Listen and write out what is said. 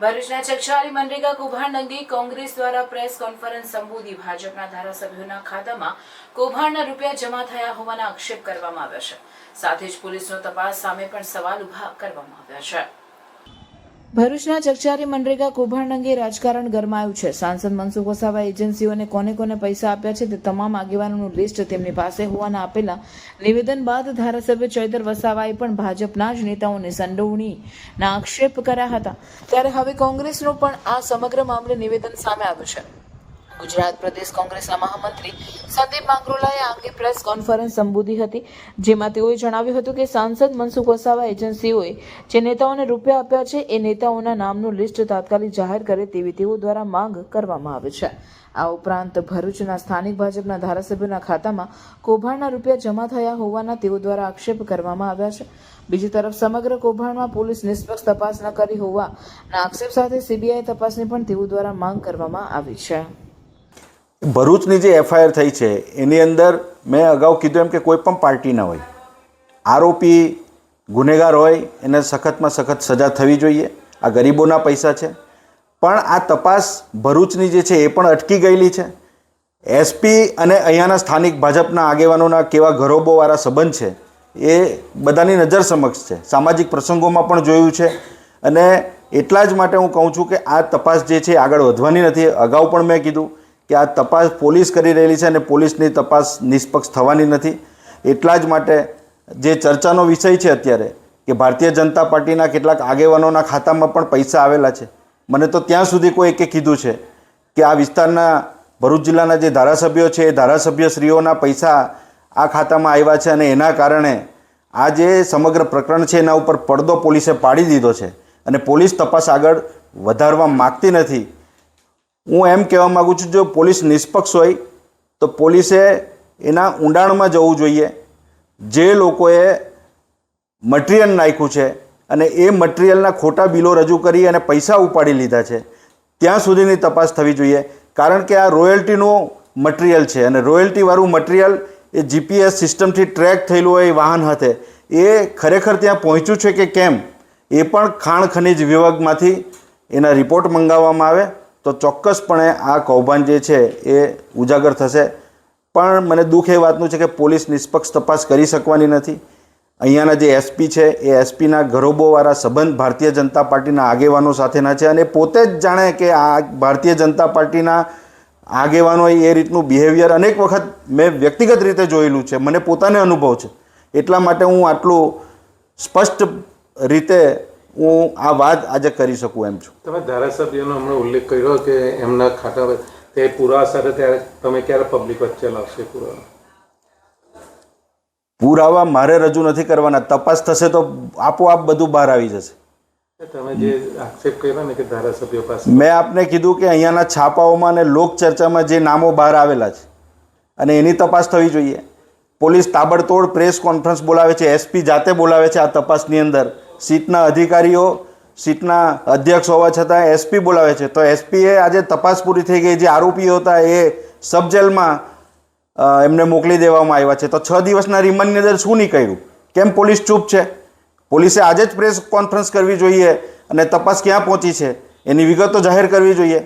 ભરૂચના ચકચાલી મનરેગા કૌભાંડ અંગે કોંગ્રેસ દ્વારા પ્રેસ કોન્ફરન્સ સંબોધી ભાજપના ધારાસભ્યોના ખાતામાં કૌભાંડના રૂપિયા જમા થયા હોવાના આક્ષેપ કરવામાં આવ્યા છે. સાથે જ પોલીસનો તપાસ સામે પણ સવાલ ઊભા કરવામાં આવ્યા છે. ભરૂચના ચકચારી મનરેગા કૌભાંડ અંગે રાજકારણ ગરમાયું છે. સાંસદ મનસુખ વસાવા એજન્સીઓને કોને કોને પૈસા આપ્યા છે તે તમામ આગેવાનોનું લિસ્ટ તેમની પાસે હોવાના આપેલા નિવેદન બાદ ધારાસભ્ય ચૈતર વસાવાએ પણ ભાજપના જ નેતાઓને સંડોવણીના આક્ષેપ કર્યા હતા. ત્યારે હવે કોંગ્રેસનું પણ આ સમગ્ર મામલે નિવેદન સામે આવ્યું છે. ગુજરાત પ્રદેશ કોંગ્રેસના મહામંત્રી સંદીપ માંગરોલાએ આ અંગે પ્રેસ કોન્ફરન્સ સંબોધી હતી, જેમાં તેઓએ જણાવ્યું હતું કે સાંસદ મનસુખ વસાવા એજન્સીઓએ જે નેતાઓને રૂપિયા આપ્યા છે, એ નેતાઓના નામનું લિસ્ટ તાત્કાલિક જાહેર કરે તેવી તેઓ દ્વારા માંગ કરવામાં આવે છે. આ ઉપરાંત ભરૂચના સ્થાનિક ભાજપના ધારાસભ્યોના ખાતામાં કૌભાંડના રૂપિયા જમા થયા હોવાના તેઓ દ્વારા આક્ષેપ કરવામાં આવ્યા છે. બીજી તરફ સમગ્ર કૌભાંડમાં પોલીસ નિષ્પક્ષ તપાસ ન કરી હોવાના આક્ષેપ સાથે સીબીઆઈ તપાસની પણ તેઓ દ્વારા માંગ કરવામાં આવી છે. ભરૂચની જે એફઆઈઆર થઈ છે, એની અંદર મેં અગાઉ કીધું એમ કે કોઈ પણ પાર્ટીના હોય. આરોપી ગુનેગાર હોય, એને સખતમાં સખત સજા થવી જોઈએ. આ ગરીબોના પૈસા છે. પણ આ તપાસ ભરૂચની જે છે, એ પણ અટકી ગયેલી છે. એસપી અને અહીંયાના સ્થાનિક ભાજપના આગેવાનોના કેવા ઘરોબોવાળા સંબંધ છે, એ બધાની નજર સમક્ષ છે. સામાજિક પ્રસંગોમાં પણ જોયું છે. અને એટલા જ માટે હું કહું છું કે આ તપાસ જે છે આગળ વધવાની નથી. અગાઉ પણ મેં કીધું કે આ તપાસ પોલીસ કરી રહેલી છે અને પોલીસની તપાસ નિષ્પક્ષ થવાની નથી. એટલા જ માટે જે ચર્ચાનો વિષય છે અત્યારે, કે ભારતીય જનતા પાર્ટીના કેટલાક આગેવાનોના ખાતામાં પણ પૈસા આવેલા છે. મને તો ત્યાં સુધી કોઈ એકે કીધું છે કે આ વિસ્તારના ભરૂચ જિલ્લાના જે ધારાસભ્યો છે એ ધારાસભ્યશ્રીઓના પૈસા આ ખાતામાં આવ્યા છે અને એના કારણે આ જે સમગ્ર પ્રકરણ છે એના ઉપર પડદો પોલીસે પાડી દીધો છે. અને પોલીસ તપાસ આગળ વધારવા માગતી નથી. હું એમ કહેવા માગું છું, જો પોલીસ નિષ્પક્ષ હોય, તો પોલીસે એના ઊંડાણમાં જવું જોઈએ. જે લોકોએ મટીરિયલ નાખ્યું છે અને એ મટીરિયલના ખોટા બિલો રજૂ કરી અને પૈસા ઉપાડી લીધા છે, ત્યાં સુધીની તપાસ થવી જોઈએ. કારણ કે આ રોયલ્ટીનું મટીરિયલ છે અને રોયલ્ટીવાળું મટીરિયલ એ જીપીએસ સિસ્ટમથી ટ્રેક થયેલું હોય વાહન હાથે એ ખરેખર ત્યાં પહોંચ્યું છે કે કેમ? એ પણ ખાણ ખનિજ વિભાગમાંથી એના રિપોર્ટ મંગાવવામાં આવે. તો ચોક્કસપણે આ કૌભાંડ જે છે એ ઉજાગર થશે. પણ મને દુઃખ એ વાતનું છે કે પોલીસ નિષ્પક્ષ તપાસ કરી શકવાની નથી. અહીંયાના જે એસપી છે, એ એસપીના ઘરોબોવાળા સંબંધ ભારતીય જનતા પાર્ટીના આગેવાનો સાથેના છે અને પોતે જ જાણે કે આ ભારતીય જનતા પાર્ટીના આગેવાનોએ એ રીતનું બિહેવિયર અનેક વખત મેં વ્યક્તિગત રીતે જોયેલું છે. મને પોતાને અનુભવ છે. એટલા માટે હું આટલું સ્પષ્ટ રીતે હું આ વાત આજે કરી શકું એમ છું. તમે ધારાસભ્યનો હમણાં ઉલ્લેખ કર્યો કે એમના ખાતા તે પૂરા સાથે ત્યારે તમે ક્યારે પબ્લિક વચ્ચે લાવશે પુરાવા? પુરાવા મારે રજૂ નથી કરવાના. તપાસ થશે તો આપોઆપ બધું બહાર આવી જશે. તમે જે આક્ષેપ કર્યો ને કે ધારાસભ્યો પાસે. મેં આપને કીધું કે અહીંયાના છાપાઓમાં અને લોકચર્ચામાં જે નામો બહાર આવેલા છે અને એની તપાસ થવી જોઈએ. પોલીસ તાબડતોડ પ્રેસ કોન્ફરન્સ બોલાવે છે એસપી જાતે બોલાવે છે આ તપાસની અંદર. સીટના અધિકારીઓ, સીટના અધ્યક્ષ હોવા છતાં એસપી બોલાવે છે. તો એસપીએ આજે તપાસ પૂરી થઈ ગઈ. જે આરોપીઓ હતા એ સબ જેલમાં એમને મોકલી દેવામાં આવ્યા છે. તો છ દિવસના રિમાન્ડની અંદર શું નીકળ્યું? કેમ પોલીસ ચૂપ છે? પોલીસે આજે જ પ્રેસ કોન્ફરન્સ કરવી જોઈએ અને તપાસ ક્યાં પહોંચી છે? એની વિગતો જાહેર કરવી જોઈએ.